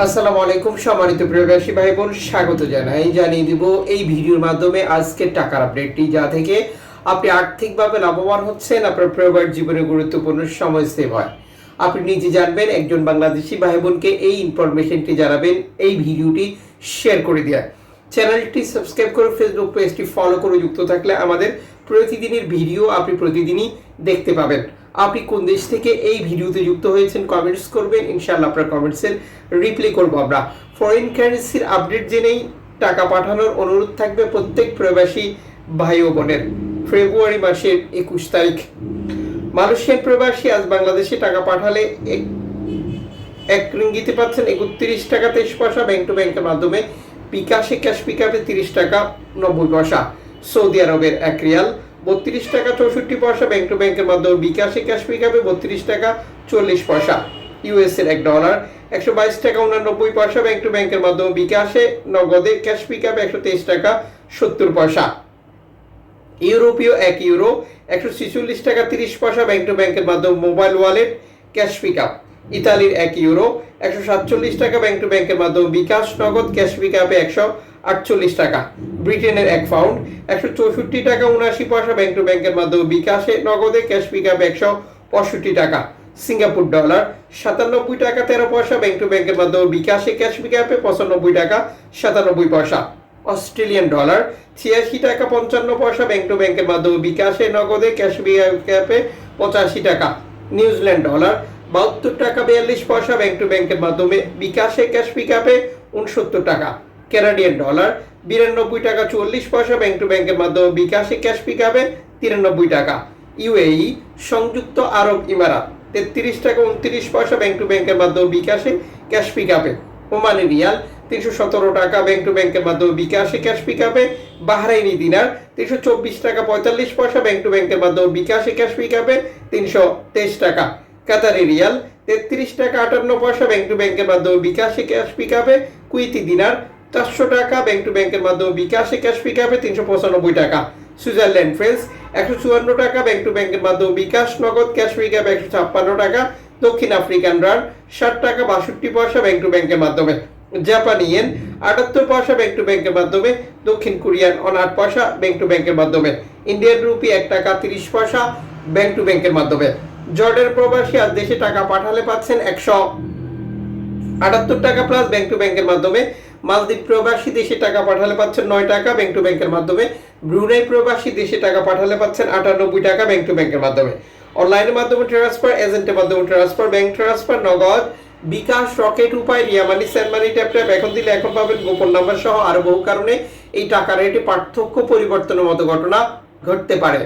আসসালামু আলাইকুম, সম্মানিত প্রবাসী ভাই বোন স্বাগত জানাই, জানিয়ে দিব এই ভিডিওর মাধ্যমে আজকের টাকার আপডেটটি, যা থেকে আপনি আর্থিকভাবে লাভবান হচ্ছেন, আপনার প্রবাস জীবনে গুরুত্বপূর্ণ সময় সেভ হয়। আপনি নিজে জানবেন, একজন বাংলাদেশি ভাই বোনকে এই ইনফরমেশনটি জানাবেন, এই ভিডিওটি শেয়ার করে দেওয়া চ্যানেলটি সাবস্ক্রাইব করে ফেসবুক পেজটি ফলো করে যুক্ত থাকলে আমাদের প্রতিদিনের ভিডিও আপনি প্রতিদিনই দেখতে পাবেন। আপনি কোন দেশ থেকে এই ভিডিওতে যুক্ত হয়েছেন কমেন্টস করবেন, ইনশাআল্লাহ আপনার কমেন্টসের রিপ্লাই করব আমরা। ফরেন কারেন্সির আপডেট জেনেই টাকা পাঠানোর অনুরোধ থাকবে প্রত্যেক প্রবাসী ভাই ও বোনের। ফেব্রুয়ারি মাসের একুশ তারিখ। মালয়েশিয়ান প্রবাসী আজ বাংলাদেশে টাকা পাঠালে এক রিঙ্গিতে পাচ্ছেন একত্রিশ টাকা তেইশ পয়সা ব্যাংক টু ব্যাংকের মাধ্যমে। বিকাশে ক্যাশ পিকআপে তিরিশ টাকা নব্বই পয়সা। সৌদি আরবের এক রিয়াল। বত্রিশ টাকা চৌষট্টি পয়সা ব্যাংক টু ব্যাংকের মাধ্যমে বিকাশে ক্যাশ পিকআপে বত্রিশ টাকা চল্লিশ পয়সা। ইউএস এর এক ডলার একশো বাইশ টাকা উনানব্বই পয়সা ব্যাংক টু ব্যাংকের মাধ্যমে বিকাশে নগদে ক্যাশ পিকআপে একশো তেইশ টাকা সত্তর পয়সা। ইউরোপীয় এক ইউরো, একশো ছেচল্লিশ টাকা তিরিশ পয়সা ব্যাংক টু ব্যাংকের মাধ্যমে mobile wallet cash pick up ইতালির এক ইউরো, একশো সাতচল্লিশ টাকা ব্যাংক টু ব্যাংকের মাধ্যমে বিকাশ নগদ ক্যাশ পিক আপে একশো আটচল্লিশ টাকা। ব্রিটেনের এক পাউন্ড একশো চৌষট্টি টাকা উনআশি পয়সা ব্যাংক টু ব্যাংকের মাধ্যমে বিকাশে, নগদে ক্যাশ পিক আপে একশো পঁয়ষট্টি টাকা। সিঙ্গাপুর ডলার সাতানব্বই টাকা তেরো পয়সা ব্যাংক টু ব্যাংকের মাধ্যমে বিকাশে ক্যাশ পিক আপে পঁচানব্বই টাকা, সাতানব্বই পয়সা। অস্ট্রেলিয়ান ডলার ছিয়াশি টাকা পঞ্চান্ন পয়সা ব্যাংক টু ব্যাংকের মাধ্যমে বিকাশে, নগদে ক্যাশ ক্যাপে পঁচাশি টাকা। নিউজিল্যান্ড ডলার বাহাত্তর টাকা বিয়াল্লিশ পয়সা ব্যাংক টু ব্যাংকের মাধ্যমে বিকাশে ক্যাশ পিকআপে উনসত্তর টাকা। কানাডিয়ান ডলার বিরানব্বই টাকা চল্লিশ পয়সা ব্যাংক টু ব্যাংকের মাধ্যমে বিকাশে ক্যাশ পিক হবে তিরানব্বই টাকা। ইউএই সংযুক্ত আরব ইমারাত, তেত্রিশ টাকা উনত্রিশ পয়সা ব্যাংক টু ব্যাংকের মাধ্যমে বিকাশে ক্যাশ পিকআপে ওমানি রিয়াল, তিনশো সতেরো টাকা ব্যাংক টু ব্যাংকের মাধ্যমে বিকাশে ক্যাশ পিক হবে। বাহরাইনি দিনার, তিনশো চব্বিশ টাকা পঁয়তাল্লিশ পয়সা ব্যাংক টু ব্যাংকের মাধ্যমে বিকাশে ক্যাশ পিক হবে তিনশো তেইশ টাকা। কাতারি রিয়াল, তেত্রিশ টাকা আটান্ন পয়সা ব্যাংক টু ব্যাংকের মাধ্যমে বিকাশে ক্যাশ পিক হবে। কুইতি দিনার চারশো টাকা ব্যাংক টু ব্যাংকের মাধ্যমে বিকাশে ক্যাশ পিকআপে তিনশো পঁচানব্বই টাকা। সুইজারল্যান্ড ফ্রেন্স একশো চুয়ান্ন টাকা ব্যাংক টু ব্যাংকের মাধ্যমে বিকাশ নগদ ক্যাশ পিকআপে একশো ছাপ্পান্ন টাকা। দক্ষিণ আফ্রিকান রান ষাট টাকা বাষট্টি পয়সা ব্যাংক টু ব্যাংকের মাধ্যমে। জাপানি ইয়েন আটাত্তর পয়সা ব্যাংক টু ব্যাংকের মাধ্যমে। দক্ষিণ কোরিয়ান অন আট পয়সা ব্যাংক টু ব্যাংকের মাধ্যমে। ইন্ডিয়ান রুপি এক টাকা তিরিশ পয়সা ব্যাংক টু ব্যাংকের মাধ্যমে। জর্ডের প্রবাসী আজ দেশে টাকা পাঠালে পাচ্ছেন একশো আটাত্তর টাকা প্লাস ব্যাংক টু ব্যাংকের মাধ্যমে। মালদ্বীপ প্রবাসী দেশে টাকা পাঠালে পাচ্ছেন নয় টাকা ব্যাংক টু ব্যাংকের মাধ্যমে। ব্রুনাই প্রবাসী দেশে টাকা পাঠালে পাচ্ছেন আটানব্বই টাকা ব্যাংক টু ব্যাংকের মাধ্যমে। অনলাইনের মাধ্যমে ট্রান্সফার এজেন্টের মাধ্যমে ট্রান্সফার ব্যাংক ট্রান্সফার নগদ, বিকাশ রকেট উপায়, রিয়ামানি স্যানমানি ট্যাপ ট্যাপ এখন দিলে এখন পাবেন গোপন নাম্বার সহ আরও বহু কারণে এই টাকা রেটে পার্থক্য পরিবর্তনের মতো ঘটনা ঘটতে পারে।